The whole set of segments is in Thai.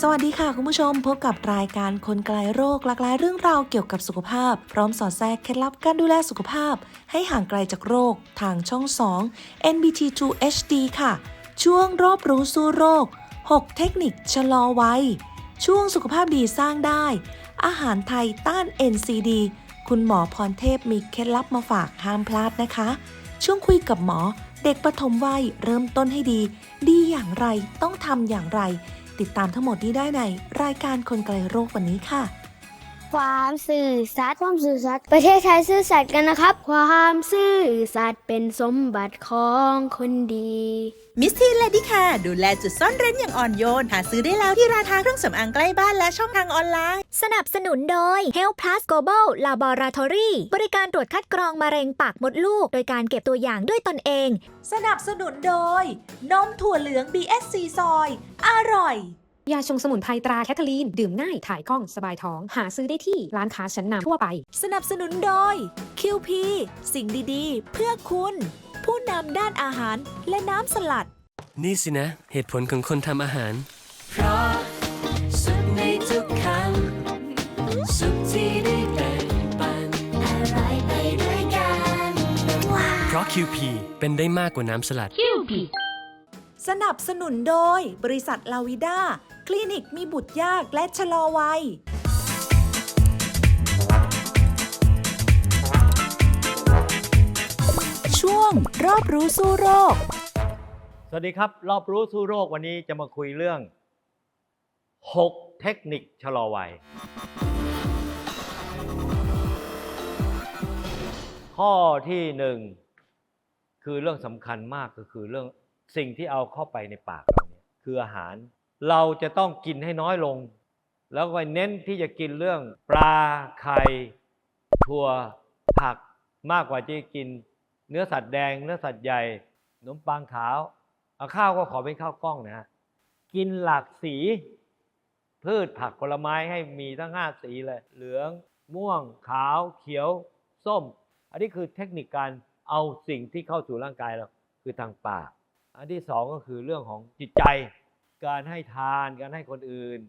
สวัสดีค่ะคุณผู้ชมพบกับรายการคนไกลโรคหลากหลายเรื่องราวเกี่ยวกับสุขภาพ พร้อมสอดแทรกเคล็ดลับการดูแลสุขภาพ ให้ห่างไกลจากโรค ทางช่อง 2 NBT2 HD ค่ะ ช่วงรอบรู้สู้โรค 6 เทคนิคชะลอวัยช่วงสุขภาพดีสร้างได้ อาหารไทยต้าน NCD คุณหมอพรเทพมีเคล็ดลับมาฝากห้ามพลาดนะคะ ช่วงคุยกับหมอเด็กปฐมวัยเริ่มต้นให้ดี ดีอย่างไรต้องทำอย่างไร ติดตามทั้งหมดนี้ได้ในรายการคนไกลโรควันนี้ค่ะ ความสื่อสัตย์ความสื่อสัตย์ประเทศไทยซื่อสัตย์กันนะครับ ความซื่อสัตย์เป็นสมบัติของคนดีมิสทีนเลดี้ค่ะ ดูแลจุดซ่อนเร้นอย่างอ่อนโยน หาซื้อได้แล้วที่ร้านค้าเครื่องสำอางใกล้บ้านและช่องทางออนไลน์ สนับสนุนโดย Health Plus Global Laboratory บริการตรวจคัดกรองมะเร็งปากมดลูก โดยการเก็บตัวอย่างด้วยตนเอง สนับสนุนโดย นมถั่วเหลือง BSC ซอย อร่อย ยาชงสมุนไพรตราแคทเธอรีน ดื่มง่ายถ่ายคล่องสบายท้อง หาซื้อได้ที่ร้านค้าชั้นนำทั่วไป สนับสนุนโดย QP สิ่งดีๆ เพื่อคุณ ผู้นำด้านอาหารและน้ำสลัด นี่สินะ เหตุผลของคนทำอาหาร เพราะสุขในทุกคำสุขที่ได้แบ่งปันอะไรไปด้วยกันเพราะ QP เป็นได้มากกว่าน้ำสลัดสนับสนุนโดยบริษัทลาวิด้า คลินิกมีบุตรยากและชะลอวัย ช่วงรอบรู้สู้โรค สวัสดีครับ รอบรู้สู้โรควันนี้จะมาคุยเรื่อง 6 เทคนิคชะลอวัย ข้อที่หนึ่งคือเรื่องสำคัญมากก็คือเรื่องสิ่งที่เอาเข้าไปในปากเราเนี่ยคืออาหาร เราจะต้องกินให้น้อยลง แล้วก็เน้นที่จะกินเรื่องปลาไข่ถั่วผักมากกว่าจะกิน เนื้อสัตว์แดง เนื้อสัตว์ใหญ่ขนมปังขาวเอาข้าวก็ขอเป็นข้าวกล้องนะฮะกินหลากสี พืชผักผลไม้ให้มีทั้งห้าสีเลยเหลืองม่วง ขาว เขียว ส้ม อันนี้คือเทคนิคการเอาสิ่งที่เข้าสู่ร่างกายเราคือทางปาก อันที่สองก็คือเรื่องของจิตใจ การให้ทานการให้คนอื่น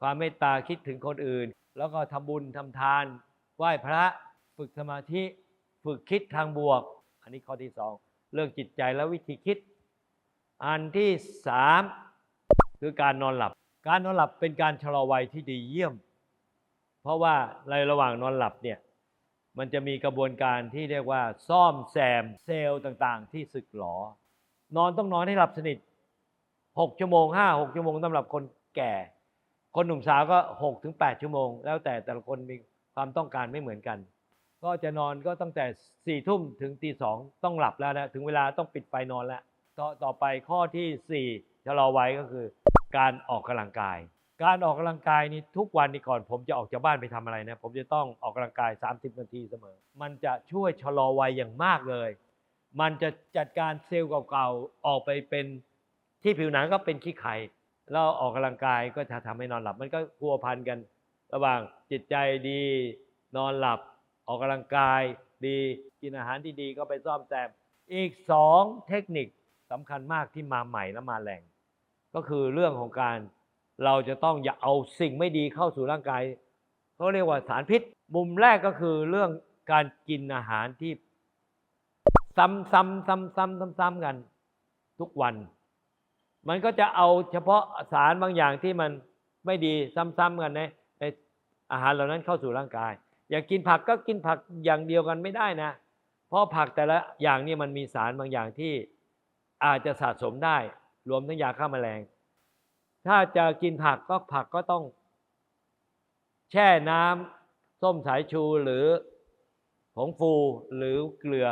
ความเมตตาคิดถึงคนอื่น แล้วก็ทำบุญทำทาน ไหว้พระฝึกสมาธิฝึกคิดทางบวก อันนี้ข้อที่สองเรื่องจิตใจและวิธีคิด อันที่สามคือการนอนหลับ การนอนหลับเป็นการชะลอวัยที่ดีเยี่ยม เพราะว่าในระหว่างนอนหลับเนี่ยมันจะมีกระบวนการที่เรียกว่าซ่อมแซมเซลล์ต่างๆ ที่สึกหรอนอนต้องนอนให้หลับสนิท 6ชั่วโมง5 6ชั่วโมงสำหรับคนแก่ คนหนุ่มสาวก็6ถึง8ชั่วโมง แล้วแต่แต่ละคนมีความต้องการไม่เหมือนกัน ก็จะนอนก็ตั้งแต่4ี่ทุ่มถึงตีสองต้องหลับแล้วนะถึงเวลาต้องปิดไฟนอนแล้วต่อต่อไปข้อที่สี่ชะลอไว้ก็คือ การออกกำลังกาย การออกกำลังกายนี่ทุกวันนี่ก่อน ผมจะออกจากบ้านไปทำอะไรนะผมจะต้องออกกำลังกาย 30 นาทีเสมอ มันจะช่วยชะลอวัยอย่างมากเลย มันจะจัดการเซลล์เก่าๆออกไปเป็น ที่ผิวหนังก็เป็นขี้ไข่แล้วออกกำลังกายก็จะทำให้นอนหลับ มันก็พัวพันกัน ระหว่างจิตใจดีนอนหลับ ออกกำลังกายดีกินอาหารที่ดีก็ไปซ่อมแซมอีกสองเทคนิคสำคัญมากที่มาใหม่และมาแรงก็คือเรื่องของการเราจะต้องอย่าเอาสิ่งไม่ดีเข้าสู่ร่างกายเขาเรียกว่าสารพิษ มุมแรกก็คือเรื่องการกินอาหารที่ ซ้ำซ้ำซ้ำซ้ำซ้ำซ้ำกัน ทุกวัน มันก็จะเอาเฉพาะสารบางอย่างที่มันไม่ดีซ้ำๆกันในในอาหารเหล่านั้นเข้าสู่ร่างกาย อยากกินผักก็กินผักอย่างเดียวกันไม่ได้นะ เพราะผักแต่ละอย่างนี่มันมีสารบางอย่างที่อาจจะสะสมได้ รวมทั้งยาฆ่าแมลง ถ้าจะกินผักก็ผักก็ต้อง แช่น้ำส้มสายชูหรือผงฟูหรือเกลือ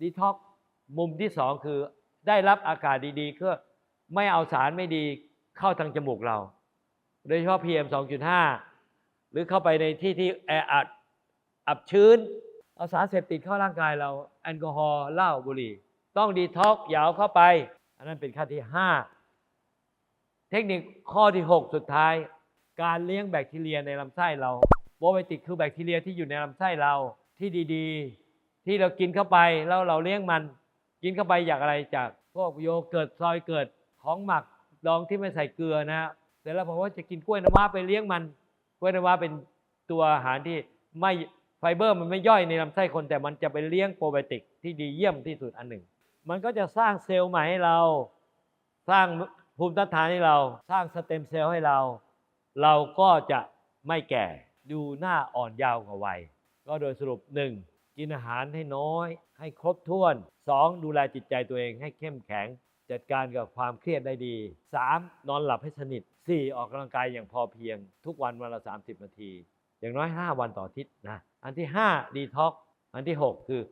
ดีท็อกมุมที่สองคือได้รับอากาศดีๆก็ ไม่เอาสารไม่ดีเข้าทางจมูกเรา โดยเฉพาะ PM 2.5 หรือเข้าไปในที่ที่แออัดอับชื้น เอาสารเสพติดเข้าร่างกายเราแอลกอฮอล์เหล้าบุหรี่ ต้องดีท็อกยาวเข้าไป อันนั้นเป็นขั้นที่ 5 เทคนิคข้อที่ 6 สุดท้าย การเลี้ยงแบคทีเรียในลำไส้เราโปรไบติกคือแบคทีเรียที่อยู่ในลำไส้เราที่ดีๆ ที่เรากินเข้าไปแล้วเราเลี้ยงมัน กินเข้าไปจากอะไรจากพวกโยเกิร์ตซอยเกิด ของหมักดองที่ไม่ใส่เกลือนะฮะเสร็จแล้วผมว่าจะกินกล้วยน้ำว้าไปเลี้ยงมัน กล้วยน้ำว้าเป็นตัวอาหารที่ไม่ไฟเบอร์มันไม่ย่อยในลำไส้คนแต่มันจะไปเลี้ยงโปรไบโติกที่ดีเยี่ยมที่สุดอันหนึ่ง มันก็จะสร้างเซลล์ใหม่ให้เรา สร้างภูมิต้านทานให้เรา สร้างสเต็มเซลล์ให้เรา เราก็จะไม่แก่ ดูหน้าอ่อนยาวกว่าวัย ก็โดยสรุป 1. กินอาหารให้น้อย ให้ครบถ้วน 2. ดูแลจิตใจตัวเองให้เข้มแข็ง จัดการกับความเครียดได้ดี 3. นอนหลับให้สนิท 4. ออกกำลังกายอย่างพอเพียง ทุกวันวันละ 30 นาที อย่างน้อย 5 วันต่ออาทิตย์นะ อันที่ 5 ดีท็อกอันที่ 6 คือ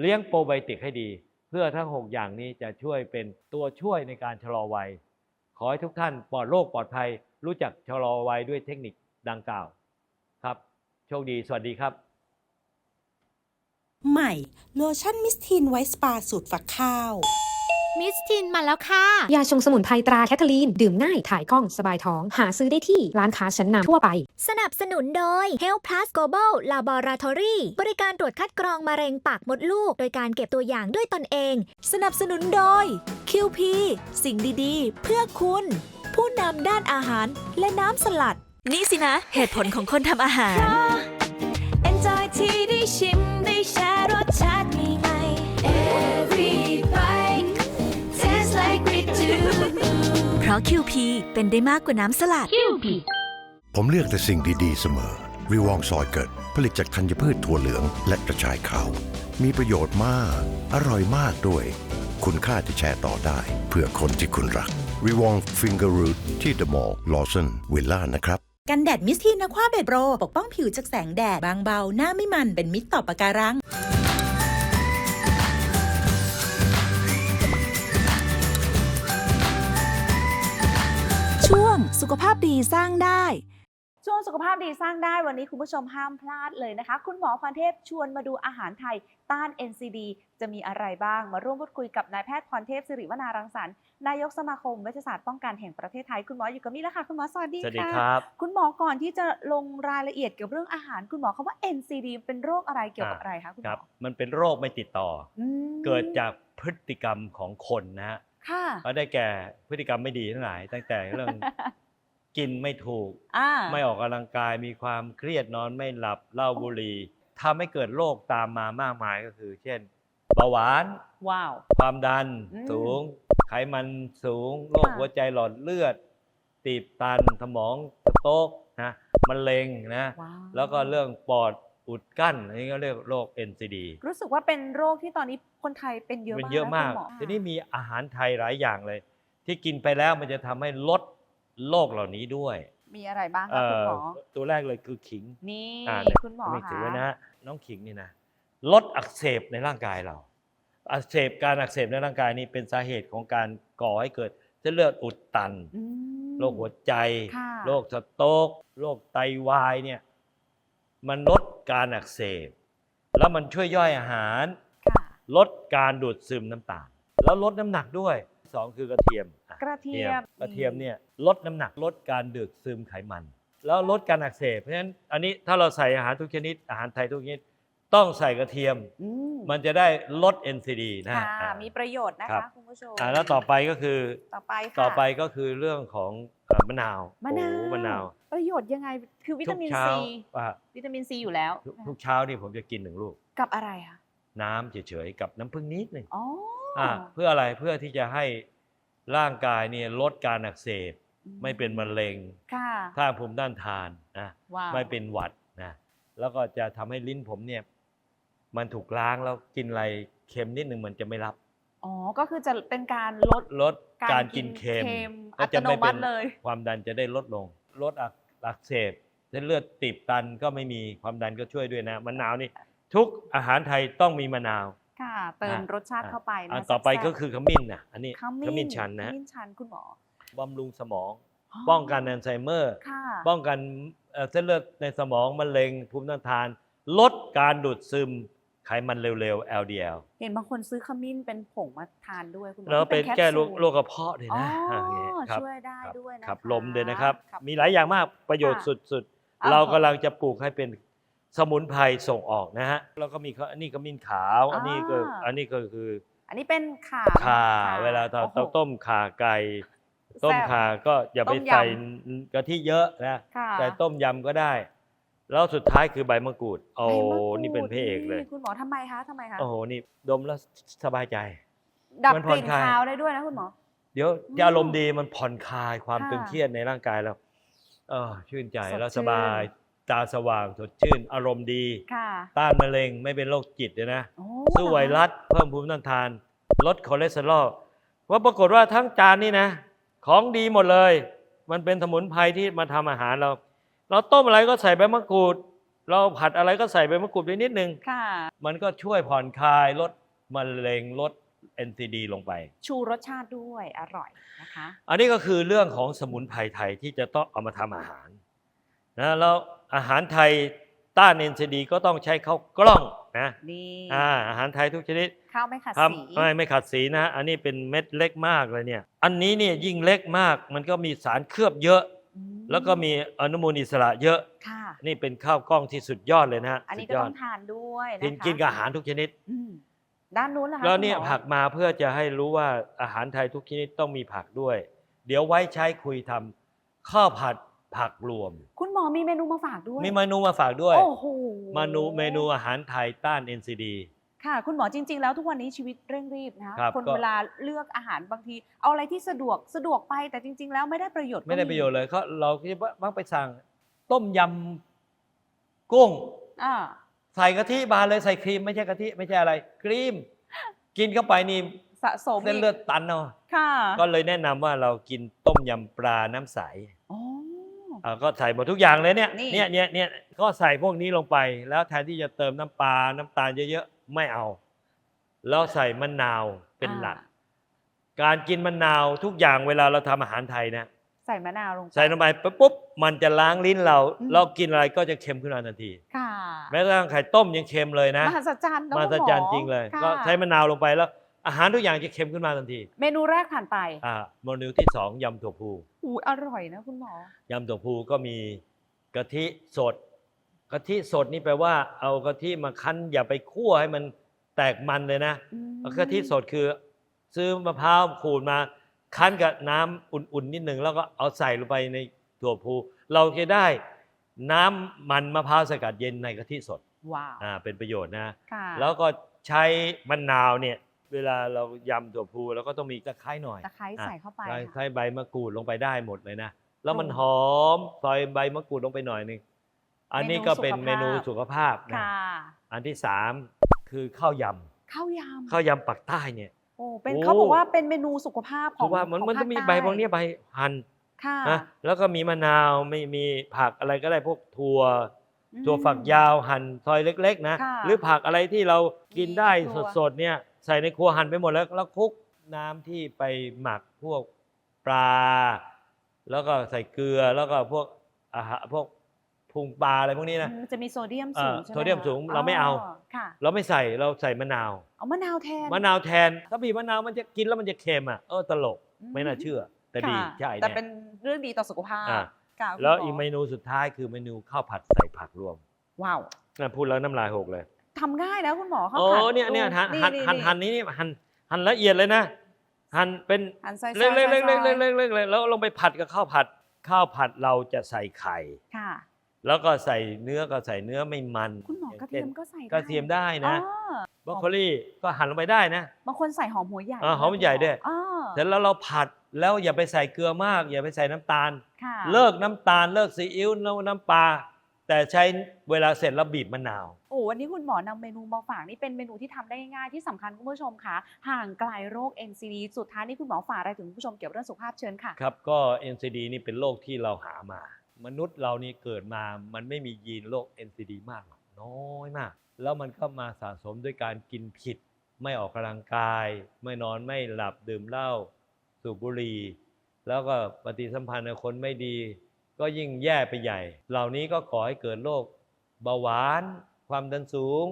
เลี้ยงโปรไบโอติกให้ดี เพื่อทั้ง 6 อย่างนี้จะช่วยเป็นตัวช่วยในการชะลอวัย ขอให้ทุกท่านปลอดโรคปลอดภัย รู้จักชะลอวัยด้วยเทคนิคดังกล่าวครับ โชคดี สวัสดีครับใหม่ โลชั่นมิสทีนไวท์สปาสูตรฝักข้าว มิสทินมาแล้วค่ะ ยาชงสมุนไพรตราแคทเธอรีน ดื่มง่าย ถ่ายคล่อง สบายท้อง หาซื้อได้ที่ร้านค้าชั้นนำทั่วไป สนับสนุนโดย Health Plus Global Laboratory บริการตรวจคัดกรองมะเร็งปากมดลูก โดยการเก็บตัวอย่างด้วยตนเอง สนับสนุนโดย QP สิ่งดีๆ เพื่อคุณ ผู้นำด้านอาหารและน้ำสลัด นี่สินะ เหตุผลของคนทำอาหาร Enjoy ที่ได้ชิมได้แชร์รสชาติ ราะ QP เป็นได้มากกว่าน้ำสลัดผมเลือกแต่สิ่งดี ๆ เสมอวิวองซอยเกิด ผลิตจากธัญพืชถั่วเหลืองและกระชายขาว มีประโยชน์มาก อร่อยมากด้วย คุณค่าที่แชร์ต่อได้ เพื่อคนที่คุณรักวิวองฟิงเกอร์รูทที่เดอะมอลล์ลอสันวิลล่านะครับกันแดดมิสทีนนะคว้าเบดโรปกป้องผิวจากแสงแดดบางเบา หน้าไม่มันเป็นมิตรต่อปะการัง สุขภาพดีสร้างได้ ช่วงสุขภาพดีสร้างได้วันนี้คุณผู้ชมห้ามพลาดเลยนะคะ คุณหมอพันเทพชวนมาดูอาหารไทยต้าน NCD จะมีอะไรบ้าง มาร่วมพูดคุยกับนายแพทย์พรเทพสิริวนารังสรรค์นายกสมาคมเวชศาสตร์ป้องกันแห่งประเทศไทยคุณหมออยู่กับมี่แล้วค่ะคุณหมอสวัสดีสวัสดีค่ะครับ คุณหมอก่อนที่จะลงรายละเอียดเกี่ยวกับเรื่องอาหาร คุณหมอคำว่า NCD เป็นโรคอะไรเกี่ยวกับอะไรคะคุณหคมรัอบมันเป็นโรคไม่ติดต่ออือมเกิดจากพฤติกรรมของคนนะฮะค่ะ ก็ได้แก่พฤติกรรมไม่ดีทั้งหลาย ตั้งแต่เรื่อง กินไม่ถูก อ่าไม่ออกกำลังกายมีความเครียดนอนไม่หลับเหล้าบุหรี่ทำให้เกิดโรคตามมามากมายก็คือ เช่นเบาหวาน ว้าว ความดันอืมสูง ไขมันสูง โรคค่ะ หัวใจหลอดเลือด ตีบตัน สมองสโต๊กนะมะเร็งนะ ว้าวแล้วก็เรื่องปอดอุดกั้นอันนี้ก็เรียกโรค NCD รู้สึกว่าเป็นโรคที่ตอนนี้คนไทยเป็นเยอะมันมากเยอะมาก นคุณหอทีนี้มีอาหารไทยหลายอย่างเลย ที่กินไปแล้วมันจะทำให้ลด โรคเหล่านี้ด้วยมีอะไรบ้างเอ่คะคุณหมออตัวแรกเลยคือขิง นี่อ่าเนี่ย คุณหมอไม่ถือไว้คะนะฮะน้องขิงนี่นะลดอักเสบในร่างกายเรา อักเสบการอักเสบในร่างกายนี้เป็นสาเหตุของการก่อให้เกิดเส้นเลือดอุดตันอืม โรคหัวใจค่ะ โรคสโต๊กโรคไตวายเนี่ยมันลดการอักเสบ แล้วมันช่วยย่อยอาหาร ค่ะลดการดูดซึมน้ำตาล แล้วลดน้ำหนักด้วย สองคือกระเทียมอะกระเทียม กระเทียมเนี่ยลดน้ำหนักลดการดูดซึมไขมัน แล้วลดการอักเสบเพราะฉะนั้นอันนี้ถ้าเราใส่อาหารทุกชนิดอาหารไทยทุกชนิดต้องใส่กระเทียม อืมมันจะได้ลด NCD นะค่ะอ่า มีประโยชน์นะครัคะบ คุณผู้ชมอ่าแล้วต่อไปก็คือต่อไปค่ะต่อไปก็คือเรื่องของเอ่อมะนาวมะนาวโอ้มะนาวประโยชน์ยังไงคือวิตามินทุกเช้าซีอะวิตามินซีอยู่แล้ว ทุกทุกเช้านี่ผมจะกินหนึ่งลูก กับอะไรคะน้ำเฉยๆกับน้ำผึ้งนิดหนึ่งอ๋อ ออ่าเพื่ออะไรเพื่อที่จะให้ร่างกายเนี่ยลดการอักเสบ ไม่เป็นมะเร็งค่ะสร้างภูมิต้านทานนะว้าวไม่เป็นหวัดนะแล้วก็จะทำให้ลิ้นผมเนี่ย มันถูกล้างแล้วกินอะไรเค็มนิดหนึ่งมันจะไม่รับอ๋อ ก็คือจะเป็นการลดลดการการกิกินนเค็มเค็มก็จะไม่อัตโนมัเป็ตินเลยความดันจะได้ลดลง ลดอักอักเสบเส้นเลือดตีบตันก็ไม่มีความดันก็ช่วยด้วยนะมะนาวนี่ทุกอาหารไทยต้องมีมะนาว ค่ะเติมอะรสชาติเข้าไปอะนะต่อไปแซ่บๆก็คือขมิ้นนะอันนี้ขมิ้ขมิ้นชันนะขฮะมิ้นชันคุณหมอบำรุงสมอง ป้องกันอัลไซเมอร์ค่ะป้องกันเอ่อเส้นเลือดในสมองมะเร็งภูมิต้านทาน ลดการดูดซึมไขมันเร็วๆ LDL เห็นบางคนซื้อขมิ้นเป็นผงมาทานด้วยคุณหมอแล้วที่เป็นคปแก้โรคซูลโรคกระเพาะด้วยอ๋อนะะอย่างงี้ครับช่วยได้ครับด้วยนะขับคะลมด้วยนะครับขับ มีหลายอย่างมากประโยชน์ค่ะสุดอะๆเราขอกำลังจะปลูกให้เป็น สมุนไพรส่งออกนะฮะแล้วก็มีเขาอันนี้ขมิ้นขาว อันนี้ก็อ่าอันนี้ก็คืออันนี้เป็นข่าข่าค่ะเวลาเราโอ้โหเราต้มข่าไก่ ต้มแซ่บข่าก็อย่าไปต้มยำใส่กะทิเยอะนะค่ะแต่ต้มยำก็ได้ แล้วสุดท้ายคือใบมะกรูดโอ้ใบมะกรูดนี่เป็นพระเอกเลย คุณหมอทำไมคะทำไมคะโอ้โหนี่ดมแล้วสบายใจ ดับมันกผ่อนลิ่นคลายคาวได้ด้วยนะคุณหมอเดี๋ยวอืมจะอารมณ์ดีมันผ่อนคลายความค่ะตึงเครียดในร่างกายเราเออชื่นใจสดแล้วชื่นสบาย ตาสว่างสดชื่น อารมณ์ดี ค่ะต้านมะเร็งไม่เป็นโรคจิตเลยนะโอ้สู้ไวรัสเพิ่มภูมิต้านทาน ลดคอเลสเตอรอลว่าปรากฏว่าทั้งจานนี่นะ ของดีหมดเลย มันเป็นสมุนไพรที่มาทำอาหารเรา เราต้มอะไรก็ใส่ใบมะกรูด เราผัดอะไรก็ใส่ใบมะกรูดไปนิดนึง ค่ะ มันก็ช่วยผ่อนคลายลดมะเร็งลด NCD ลงไป ชูรสชาติด้วยอร่อยนะคะ อันนี้ก็คือเรื่องของสมุนไพรไทยที่จะต้องเอามาทำอาหารนะแล้ว อาหารไทยต้าน NCD ก็ต้องใช้ข้าวกล้องนะนี่อ่าอาหารไทยทุกชนิดข้าวไม่ขัดครับสีไม่ไม่ขัดสีนะ อันนี้เป็นเม็ดเล็กมากเลยเนี่ย อันนี้เนี่ยยิ่งเล็กมากมันก็มีสารเคลือบเยอะ อืมแล้วก็มีอนุมูลอิสระเยอะ ค่ะ นี่เป็นข้าวกล้องที่สุดยอดเลยนะฮะอันนี้สุก็ดยอต้ดองทานด้วยนะกินคะกินกับอาหารทุกชนิด อืมด้านนู้นล่ะคะแล้วเนี่ยคุณหมอผักมาเพื่อจะให้รู้ว่าอาหารไทยทุกชนิดต้องมีผักด้วย เดี๋ยวไว้ใช้คุยทำข้าวผัด ผักรวม คุณหมอมีเมนูมาฝากด้วย มีเมนูมาฝากด้วยโอ้โหเมนูเมนูอาหารไทยต้าน NCD ค่ะ คุณหมอจริง ๆ แล้วทุกวันนี้ชีวิตเร่งรีบนะคะครับคนก็ เวลาเลือกอาหารบางที เอาอะไรที่สะดวกสะดวกไปแต่จริง ๆ แล้วไม่ได้ประโยชน์ก็ไม่ได้ประโยชน์เลยเขาเราคิดว่ามักไปสั่ง ต้มยำกุ้ง อ่าใส่กะทิบานเลยใส่ครีมไม่ใช่กะทิไม่ใช่อะไร ครีม กินเข้าไปนี่สะสมเส้นเลือดตันเนาะค่ะก็เลยแนะนำว่าเรากินต้มยำปลาน้ำใส อ๋อ อ่าก็ใส่หมดทุกอย่างเลยเนี่ยนี่ เนี่ยเนี่ยเนี่ยก็ใส่พวกนี้ลงไป แล้วแทนที่จะเติมน้ำปลาน้ำตาลเยอะๆไม่เอา แล้วใส่มะนาวเป็นหลักอ่าการกินมะนาวทุกอย่างเวลาเราทำอาหารไทยนะ ใส่มะนาวลงไป ใส่ลงไปปุ๊บปุ๊บมันจะล้างลิ้นเรา อืม เรากินอะไรก็จะเค็มขึ้นมาทันที ค่ะแม้กระทั่งไข่ต้มยังเค็มเลยนะมหัศจรรย์นะมหัศคุณหอจรรย์จริงเลยค่ะก็ใช้มะนาวลงไปแล้ว อาหารทุกอย่างจะเค็มขึ้นมาทันทีเมนูแรกผ่านไปอ่าเมนูที่สองยำถั่วพูอู้อร่อยนะคุณหมอ ยำถั่วพูก็มีกะทิสดกะทิสดนี่แปลว่า เอากะทิมาคั้นอย่าไปคั่วให้มันแตกมันเลยนะอืมเอากะทิสดคือ ซื้อมะพร้าวขูดมา คั้นกับน้ำอุ่นๆนิดหนึ่งแล้วก็เอาใส่ลงไปในถั่วพู เราจะได้น้ำมันมะพร้าวสกัดเย็นในกะทิสดว้าวอ่าเป็นประโยชน์นะค่ะแล้วก็ใช้มะนาวเนี่ย เวลาเรายำถั่วพูเราก็ต้องมีตะไคร้หน่อยตะไคร้ใส่เข้าไปใส่ค่ะใส่ใบมะกรูดลงไปได้หมดเลยนะ แล้วมันโอ้หอมซอยใบมะกรูดลงไปหน่อยหนึงอันนี้ก็เป็นเมนูสุขภาพนะค่ะอันที่สามคือข้าวยข้าวยำข้าวยำปักใต้เนี่ยำโอ้เป็นโอ้เขาบอกว่าเป็นเมนูสุขภาพเพของราะว่ามันของมันจะมีภาคใบต้พวกนี้ใบหั่นค่ะนะแล้วก็มีมะนาวไม่มีผักอะไรก็ได้พวกถั่วอืมถั่วฝักยาวหั่นซอยเล็ก ๆ นะค่ะหรือผักอะไรที่เรากินได้ถั่วสดๆเนี่ย ใส่ในครัวหั่นไปหมดแล้วแล้วคลุกน้ำที่ไปหมักพวกปลา แล้วก็ใส่เกลือแล้วก็พวกอาหารพวกพุงปลาอะไรพวกนี้นะมันจะมีโซเดียมเอ่สูองใช่ไหมโซเดียมคะสูงเราไม่เอาค่ะเราไม่ใส่เราใส่มะนาวเอามะนาวแทนมะนาวแทนถ้าบีบมะนาวมันจะกินแล้วมันจะเค็มอะเออตลกอืมไม่น่าเชื่อ แต่ดีค่ะใช่แต่เนี่ยเป็นเรื่องดีต่อสุขภาพอ่าค่ะคุณแล้วหอีกเมนูสุดท้ายคือเมนูข้าวผัดใส่ผักรวม ว้าวน่ะพูดแล้วน้ำลายหกเลย ทำง่ายนะคุณหมอเขาโอ้ผัดเนี่ยเนี่ยดูหั่นหั่นหั่นหั่นนี่นี้นี่หั่นหั่นละเอียดเลยนะหั่นเป็นหั่นซอยๆเล็กเล็กเล็กซเล็อกยๆเล็กเล็กเล็กเลยแล้วลงไปผัดกับข้าวผัด ข้าวผัดเราจะใส่ไข่ ค่ะ แล้วก็ใส่เนื้อก็ใส่เนื้อไม่มันคุณหมอกระเทียมก็ใส่กระเทียมได้นะอ๋อบรอกโคลีก็หั่นลงไปได้นะบางคนใส่หอมหัวใหญ่อ่าหอมหัวใหญ่ด้วยอ๋อเสร็จแล้วเราผัดแล้วอย่าไปใส่เกลือมาก อย่าไปใส่น้ำตาล ค่ะ เลิกน้ำตาลเลิกซีอิ๊วน้ำน้ำปลา แต่ใช้เวลาเสร็จแล้วบีบมะนาว โอ้วันนี้คุณหมอนำเมนูมาฝากนี่เป็นเมนูที่ทำได้ง่ายๆที่สำคัญคุณผู้ชมค่ะ ห่างไกลโรค NCD สุดท้ายนี่คุณหมอฝากอะไรถึงคุณผู้ชมเกี่ยวกับเรื่องสุขภาพเชิญค่ะ ครับก็ NCD นี่เป็นโรคที่เราหามา มนุษย์เรานี่เกิดมามันไม่มียีนโรค NCD มากหรอกน้อยมาก แล้วมันก็มาสะสมด้วยการกินผิด ไม่ออกกำลังกาย ไม่นอนไม่หลับดื่มเหล้าสูบบุหรี่แล้วก็ปฏิสัมพันธ์กับคนไม่ดี ก็ยิ่งแย่ไปใหญ่ เหล่านี้ก็ก่อให้เกิดโรคเบาหวาน ความดันสูง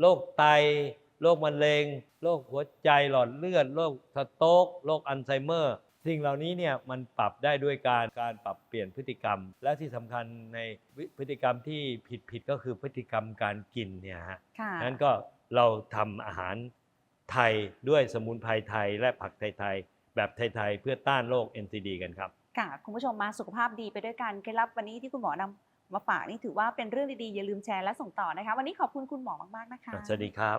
โรคไต โรคมะเร็ง โรคหัวใจหลอดเลือด โรคสโตรกโรคอัลไซเมอร์ สิ่งเหล่านี้เนี่ยมันปรับได้ด้วยการการปรับเปลี่ยนพฤติกรรม และที่สำคัญในวิพฤติกรรมที่ผิดผิดๆก็คือพฤติกรรมการกินเนี่ยฮะค่ะนั้นก็เราทำอาหารไทยด้วยสมุนไพรไทยและผักไทยๆแบบไทยๆเพื่อต้านโรค NCD กันครับ ค่ะคุณผู้ชมมาสุขภาพดีไปด้วยกันเคล็ดลับวันนี้ที่คุณหมอนำมาฝากนี่ถือว่าเป็นเรื่องดีๆอย่าลืมแชร์และส่งต่อนะคะ วันนี้ขอบคุณคุณหมอมากๆนะคะสวัสดีครับ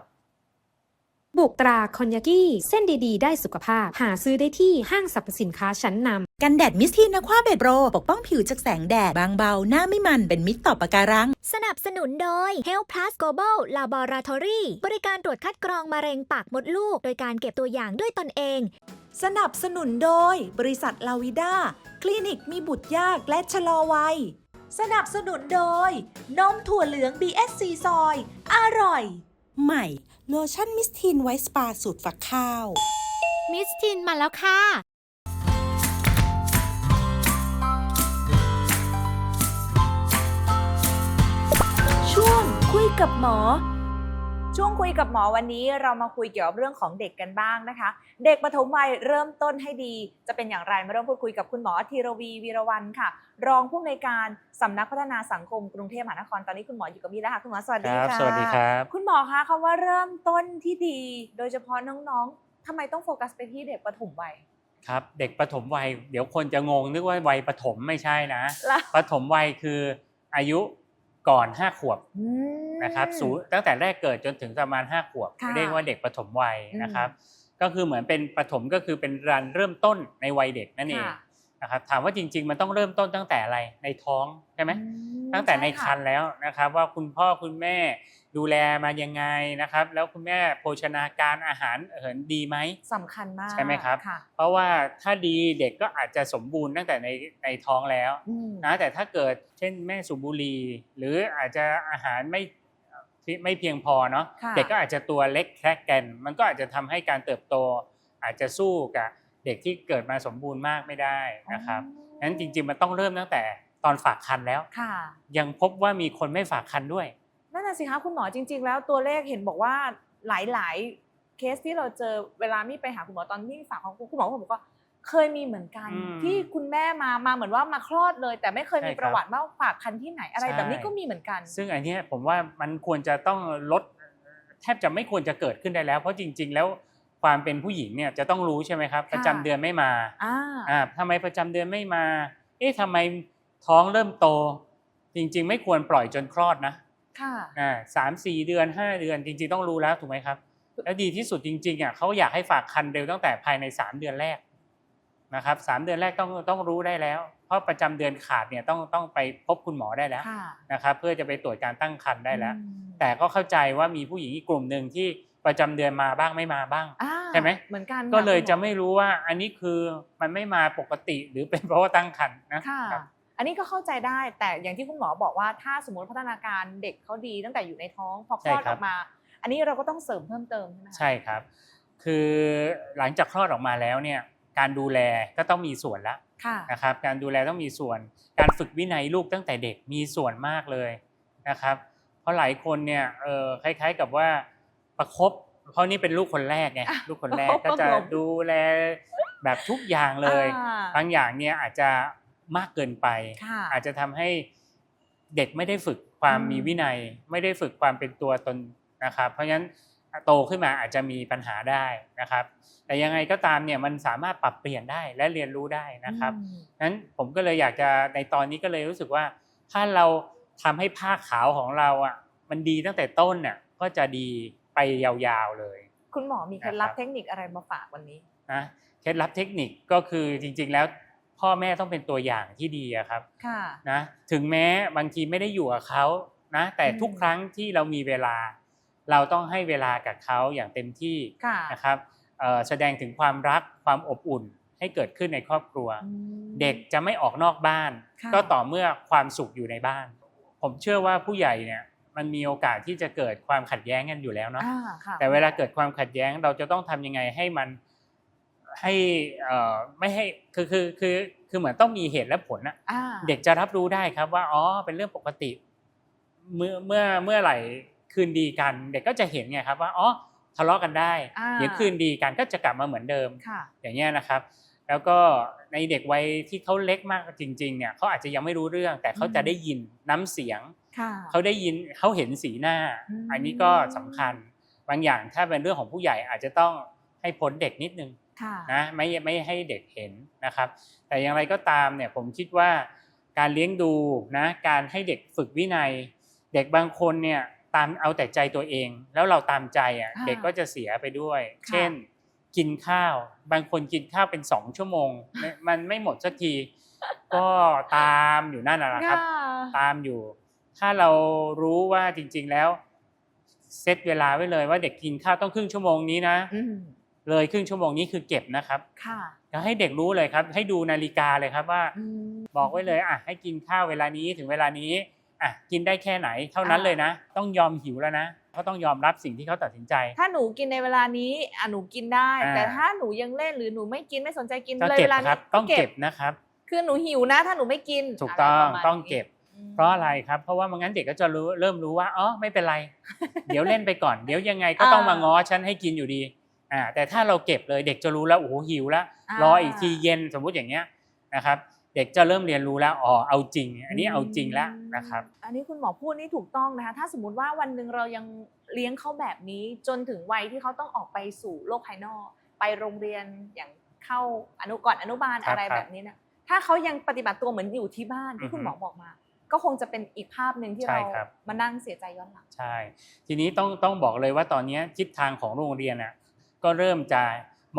บุกตราคอนยากิเส้นดีๆ ได้สุขภาพ หาซื้อได้ที่ห้างสรรพสินค้าชั้นนำกันแดดมิสทีนอะควาเบดโรปกป้องผิวจากแสงแดด บางเบา หน้าไม่มันเป็นมิตรต่อปะการัง สนับสนุนโดย Health Plus Global Laboratory บริการตรวจคัดกรองมะเร็งปากมดลูก โดยการเก็บตัวอย่างด้วยตนเอง สนับสนุนโดย บริษัทลาวิด้า คลินิกมีบุตรยากและชะลอวัย สนับสนุนโดย นมถั่วเหลือง BSC ซอย อร่อย ใหม่ โลชั่นมิสทีนไวท์สปาสูตรฝักข้าว มิสทินมาแล้วค่ะ ช่วงคุยกับหมอ ช่วงคุยกับหมอวันนี้เรามาคุยเกี่ยวกับเรื่องของเด็กกันบ้างนะคะ เด็กปฐมวัยเริ่มต้นให้ดี จะเป็นอย่างไรมาเริ่มพูดคุยกับคุณหมอธีรวีวีรวันค่ะ รองผู้อำนวยการสำนักพัฒนาสังคมกรุงเทพมหานครตอนนี้คุณหมออยู่กับพี่แล้วค่ะคุณหมอสวัสดีครับค่ะสวัสดีครับคุณหมอคะคำว่าเริ่มต้นที่ดี โดยเฉพาะน้องๆทำไมต้องโฟกัสไปที่เด็กปฐมวัยครับเด็กปฐมวัยเดี๋ยวคนจะงงนึกว่าวัยปฐมไม่ใช่นะแล้วปฐมวัยคืออายุ ก่อน 5 ขวบอืมนะครับสูตั้งแต่แรกเกิดจนถึงประมาณ 5 ขวบค่ะเรียกว่าเด็กปฐมวัยอืมนะครับ ก็คือเหมือนเป็นปฐมก็คือเป็นรันเริ่มต้นในวัยเด็กนั่นเองค่ะ นะครับถามว่าจริง ๆ มันต้องเริ่มต้นตั้งแต่อะไรในท้องใช่ไหมอืมตั้งแต่ในช่ะครรภ์แล้วนะครับ ว่าคุณพ่อคุณแม่ดูแลมายังไงนะครับ แล้วคุณแม่โภชนาการอาหารเหินดีไหมสำคัญมากใช่ไหมครับค่ะเพราะว่าถ้าดีเด็กก็อาจจะสมบูรณ์ตั้งแต่ในในท้องแล้วอืมนะแต่ถ้าเกิดเช่นแม่สูบบุหรี่หรืออาจจะอาหารไม่ที่ไม่เพียงพอเนาะค่ะเด็กก็อาจจะตัวเล็กแค่แกนมันก็อาจจะทำให้การเติบโต อาจจะสู้กับ เด็กที่เกิดมาสมบูรณ์มากไม่ได้นะครับนั้นจริง ๆ มันต้องเริ่มตั้งแต่ตอนฝากครรภ์แล้วค่ะยังพบว่ามีคนไม่ฝากครรภ์ด้วยนั่นน่ะสิคะคุณหมอจริง ๆ แล้วตัวเลขเห็นบอกว่าหลายๆเคสที่เราเจอเวลามี่ไปหาคุณหมอตอนที่ฝากของคุณหมอก็บอกว่าเคยมีเหมือนกันอืมที่คุณแม่มามาเหมือนว่ามาคลอดเลย แต่ไม่เคยมีใช่ครับประวัติว่าฝากคันที่ไหนอะไรใช่แบบนี้ก็มีเหมือนกัน ซึ่งอันเนี้ยผมว่ามันควรจะต้องลดแทบจะไม่ควรจะเกิดขึ้นได้แล้ว เพราะจริง ๆ แล้ว ความเป็นผู้หญิงเนี่ยจะต้องรู้ใช่ไหมครับ ประจำเดือนไม่มาอ่าอ่าทำไมประจำเดือนไม่มา เอ๊ะทำไมท้องเริ่มโต จริง ๆ ไม่ควรปล่อยจนคลอดนะค่ะอ่าสามสี่เดือนห้าเดือนจริง ๆ ต้องรู้แล้วถูกไหมครับ แล้วดีที่สุดจริงๆอะเขาอยากให้ฝากคันเร็วตั้งแต่ภายในสามเดือนแรกนะครับสามเดือนแรกต้องต้องรู้ได้แล้ว เพราะประจำเดือนขาดเนี่ยต้องต้องไปพบคุณหมอได้แล้วค่ะนะครับ เพื่อจะไปตรวจการตั้งครรภ์ได้แล้วอืมแต่ก็เข้าใจว่ามีผู้หญิงอีกกลุ่มหนึ่งที่ ประจำเดือนมาบ้างไม่มาบ้างอ่าใช่ไหมเหมือนกันก็เลยค่จะคุณหอไม่รู้ว่าอันนี้คือมันไม่มาปกติหรือเป็นเพราะว่าตั้งครรภ์นะค่ะครับอันนี้ก็เข้าใจได้แต่อย่างที่คุณหมอบอกว่าถ้าสมมติพัฒนาการเด็กเขาดีตั้งแต่อยู่ในท้องพอคลอดใช่ครัอบอกมา อันนี้เราก็ต้องเสริมเพิ่มเติมใช่ไหมคะใช่ครับ คือหลังจากคลอดออกมาแล้วเนี่ยการดูแลก็ต้องมีส่วนละค่ะนะครับ การดูแลต้องมีส่วน การฝึกวินัยลูกตั้งแต่เด็กมีส่วนมากเลยนะครับ เพราะหลายคนเนี่ยเออคล้าย ๆกับว่า ประคบเพราะนี่เป็นลูกคนแรกไงอะลูกคนแรกประคบก็จะประคบดูแลแบบทุกอย่างเลยอ่าบางอย่างเนี่ยอาจจะมากเกินไปค่ะอาจจะทำให้เด็กไม่ได้ฝึกความอืมมีวินัย ไม่ได้ฝึกความเป็นตัวตนนะครับ เพราะฉะนั้นโตขึ้นมาอาจจะมีปัญหาได้นะครับ แต่ยังไงก็ตามเนี่ยมันสามารถปรับเปลี่ยนได้และเรียนรู้ได้นะครับอืมนั้นผมก็เลยอยากจะในตอนนี้ก็เลยรู้สึกว่า ถ้าเราทำให้ผ้าขาวของเราอะมันดีตั้งแต่ต้นเนี่ยก็จะดี ไปยาวๆเลย คุณหมอมีเคล็ดลับนะครับเทคนิคอะไรมาฝากวันนี้นะเคล็ดลับเทคนิคก็คือจริง ๆ แล้วพ่อแม่ต้องเป็นตัวอย่างที่ดีอะครับค่ะนะถึงแม้บางทีไม่ได้อยู่กับเขานะแต่อืมทุกครั้งที่เรามีเวลา เราต้องให้เวลากับเขาอย่างเต็มที่ค่ะนะครับเอ่อแสดงถึงความรักความอบอุ่นให้เกิดขึ้นในครอบครัวอืมเด็กจะไม่ออกนอกบ้านค่ะก็ต่อเมื่อความสุขอยู่ในบ้าน ผมเชื่อว่าผู้ใหญ่เนี่ย มันมีโอกาสที่จะเกิดความขัดแย้งกันอยู่แล้วเนาะอ่าค่ะแต่เวลาเกิดความขัดแย้งเราจะต้องทำยังไงให้มันให้เอ่อไม่ให้คือคือคือคือเหมือนต้องมีเหตุและผลอะอ่าเด็กจะรับรู้ได้ครับว่าอ๋อเป็นเรื่องปกติ เมื่อเมื่อเมื่อไหร่คืนดีกัน เด็กก็จะเห็นไงครับว่าอ๋อทะเลาะกันได้อ่าเดี๋ยวคืนดีกันก็จะกลับมาเหมือนเดิมค่ะอย่างเงี้ยนะครับ แล้วก็ในเด็กวัยที่เขาเล็กมากจริง ๆ เนี่ยเขาอาจจะยังไม่รู้เรื่อง แต่เขาจะได้ยินน้ำเสียงค่ะ เขาได้ยินเขาเห็นสีหน้าอืมอันนี้ก็สำคัญบางอย่างถ้าเป็นเรื่องของผู้ใหญ่อาจจะต้องให้พ้นเด็กนิดนึงค่ะนะไม่ไม่ให้เด็กเห็นนะครับ แต่อย่างไรก็ตามเนี่ยผมคิดว่าการเลี้ยงดูนะการให้เด็กฝึกวินัย เด็กบางคนเนี่ยตามเอาแต่ใจตัวเอง แล้วเราตามใจอะค่ะเด็กก็จะเสียไปด้วยค่ะเช่น กินข้าว บางคนกินข้าวเป็นสองชั่วโมงไม่มันไม่หมดสักที ก็ตามอยู่นั่นน่ะนะครับ ตามอยู่ ถ้าเรารู้ว่าจริง ๆแล้วเซตเวลาไว้เลยว่าเด็กกินข้าวต้องครึ่งชั่วโมงนี้นะอืมเลยครึ่งชั่วโมงนี้คือเก็บนะครับ ค่ะแล้วให้เด็กรู้เลยครับ ให้ดูนาฬิกาเลยครับว่าอืมบอกไว้เลยอะให้กินข้าวเวลานี้ถึงเวลานี้อะกินได้แค่ไหนเท่านั้นอ่าเลยนะ ต้องยอมหิวแล้วนะเขาต้องยอมรับสิ่งที่เขาตัดสินใจ ถ้าหนูกินในเวลานี้อะหนูกินได้อ่าแต่ถ้าหนูยังเล่นหรือหนูไม่กินไม่สนใจกินก็เลยเก็เวบลาคนี้รับต้องเก็บนะครับ คือหนูหิวนะ ถ้าหนูไม่กินถูกต้องะไรประมาณต้องนี้เก็บอืม เพราะอะไรครับ เพราะว่าไมันงั้นเด็กก็จะรู้เริ่มรู้ว่าอ๋อไม่เป็นไร เดี๋ยวเล่นไปก่อน เดี๋ยวยังไงก็ต้องมาง้อฉันให้กินอยู่ดีอ่าแต่ถ้าเราเก็บเลยเด็กจะรู้แล้วโอ้โหหิวแล้วรออีกทีเย็นสมมุติอย่างเงี้ยนะครับเด็กจะเริ่มเรียนรู้แล้วอ๋อเอาจริง อันนี้เอาจริงแล้วนะครับ อันนี้คุณหมอพูดนี่ถูกต้องนะคะ ถ้าสมมติว่าวันหนึ่งเรายังเลี้ยงเขาแบบนี้จนถึงวัยที่เขาต้องออกไปสู่โลกภายนอก ไปโรงเรียนอย่างเข้าอนุก่อนอนุบาลครับอะไรครับแบบนี้นะถ้าเขายังปฏิบัติตัวเหมือนอยู่ที่บ้านที่คุณหมอบอกมา ก็คงจะเป็นอีกภาพหนึ่งที่ใช่เราครับมานั่งเสียใจย้อนหลังใช่ ทีนี้ต้องต้องบอกเลยว่าตอนนี้ทิศทางของโรงเรียนอะก็เริ่มจะ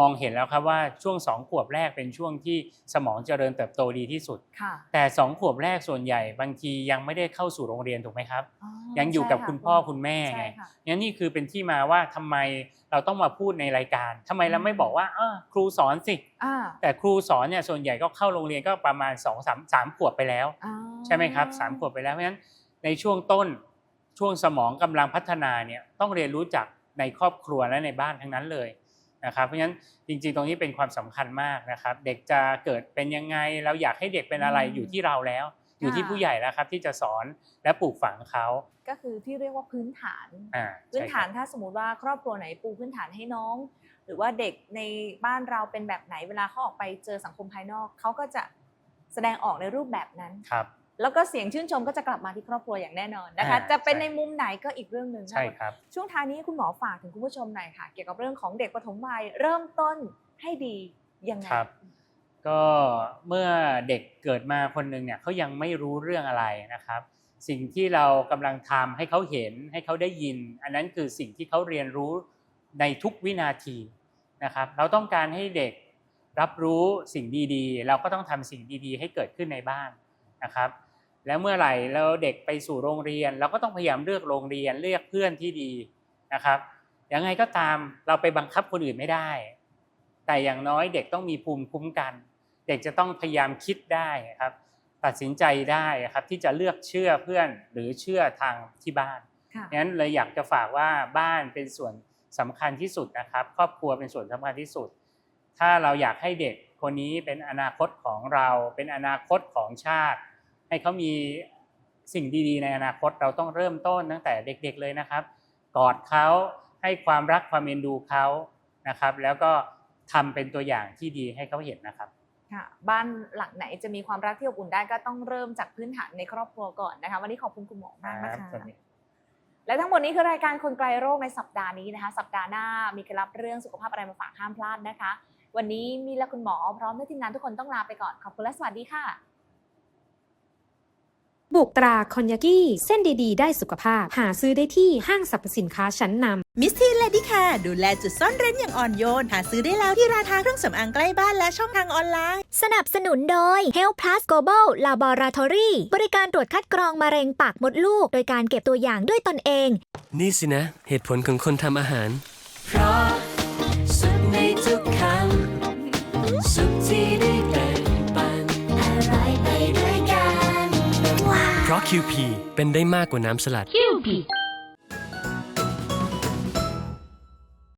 มองเห็นแล้วครับว่าช่วงสองขวบแรกเป็นช่วงที่สมองเจริญเติบโตดีที่สุดค่ะแต่สองขวบแรกส่วนใหญ่บางทียังไม่ได้เข้าสู่โรงเรียนถูกไหมครับอ๋อยังอยู่กับใช่ะคุณพ่อคุณแม่ไงใช่ค่ะงั้นนี่คือเป็นที่มาว่าทำไมเราต้องมาพูดในรายการทำไมเราไม่บอกว่าเออครูสอนสิอ่าแต่ครูสอนเนี่ยส่วนใหญ่ก็เข้าโรงเรียนก็ประมาณ2องสามสามขวบไปแล้วอ๋อใช่ไหมครับสามขวบไปแล้วเพราะฉะนั้นในช่วงต้นช่วงสมองกำลังพัฒนาเนี่ยต้องเรียนรู้จักในครอบครัวและในบ้านทั้งนั้นเลย นะครับเพราะฉะนั้นจริงๆ ตรงนี้เป็นความสำคัญมากนะครับ เด็กจะเกิดเป็นยังไง เราอยากให้เด็กเป็นอะไรอืมอยู่ที่เราแล้ว อยู่ที่ค่ะผู้ใหญ่แล้วครับ ที่จะสอนและปลูกฝังเขาก็คือที่เรียกว่าพื้นฐานอ่าพื้นใช่คฐารันบถ้าสมมติว่าครอบครัวไหนปูพื้นฐานให้น้อง หรือว่าเด็กในบ้านเราเป็นแบบไหนเวลาเขาออกไปเจอสังคมภายนอกเขาก็จะแสดงออกในรูปแบบนั้นครับ แล้วก็เสียงชื่นชมก็จะกลับมาที่ครอบครัวอย่างแน่นอนนะคะ อ่าจะเป็นใช่ ในมุมไหนก็อีกเรื่องหนึ่งใช่ครับ ช่วงท้ายนี้คุณหมอฝากถึงคุณผู้ชมหน่อยค่ะ เกี่ยวกับเรื่องของเด็กปฐมวัยเริ่มต้นให้ดียังไง ครับ ก็เมื่อเด็กเกิดมาคนหนึ่งเนี่ยเขายังไม่รู้เรื่องอะไรนะครับ สิ่งที่เรากำลังทำให้เขาเห็นให้เขาได้ยิน อันนั้นคือสิ่งที่เขาเรียนรู้ในทุกวินาทีนะครับ เราต้องการให้เด็กรับรู้สิ่งดีๆ เราก็ต้องทำสิ่งดีๆ ให้เกิดขึ้นในบ้านนะครับ แล้วเมื่อไหร่เราเด็กไปสู่โรงเรียน เราก็ต้องพยายามเลือกโรงเรียนเลือกเพื่อนที่ดีนะครับยังไงก็ตามเราไปบังคับคนอื่นไม่ได้ แต่อย่างน้อยเด็กต้องมีภูมิคุ้มกัน เด็กจะต้องพยายามคิดได้ครับ ตัดสินใจได้ครับที่จะเลือกเชื่อเพื่อนหรือเชื่อทางที่บ้านค่ะงั้นเลยอยากจะฝากว่าบ้านเป็นส่วนสำคัญที่สุดนะครับ ครอบครัวเป็นส่วนสำคัญที่สุด ถ้าเราอยากให้เด็กคนนี้เป็นอนาคตของเรา เป็นอนาคตของชาติ ให้เขามีสิ่งดีๆ ในอนาคตเราต้องเริ่มต้นตั้งแต่เด็กๆเลยนะครับ กอดเขาให้ความรักความเอ็นดูเขานะครับ แล้วก็ทำเป็นตัวอย่างที่ดีให้เขาเห็นนะครับค่ะบ้านหลังไหนจะมีความรักที่อบอุ่นได้ก็ต้องเริ่มจากพื้นฐานในครอบครัวก่อนนะคะ วันนี้ขอบคุณคุณหมอมากนะครัคะบสวัสดีและทั้งหมดนี้คือรายการคนไกลโรคในสัปดาห์นี้นะคะ สัปดาห์หน้ามีเคล็ดลับเรื่องสุขภาพอะไรมาฝากห้ามพลาดนะคะ วันนี้มีและคุณหมอพร้อมด้วยทีมงานทุกคนต้องลาไปก่อนขอบคุณและสวัสดีค่ะ บุกตราคอนยากิเส้นดีๆ ได้สุขภาพ หาซื้อได้ที่ห้างสรรพสินค้าชั้นนำมิสทีนเลดี้แคร์ดูแลจุดซ่อนเร้นอย่างอ่อนโยน หาซื้อได้แล้วที่ร้านค้าเครื่องสำอางใกล้บ้านและช่องทางออนไลน์ สนับสนุนโดย Health Plus Global Laboratory บริการตรวจคัดกรองมะเร็งปากมดลูก โดยการเก็บตัวอย่างด้วยตนเอง นี่สินะ เหตุผลของคนทำอาหาร เพราะสุขในทุกคำ QP เป็นได้มากกว่าน้ำสลัด QP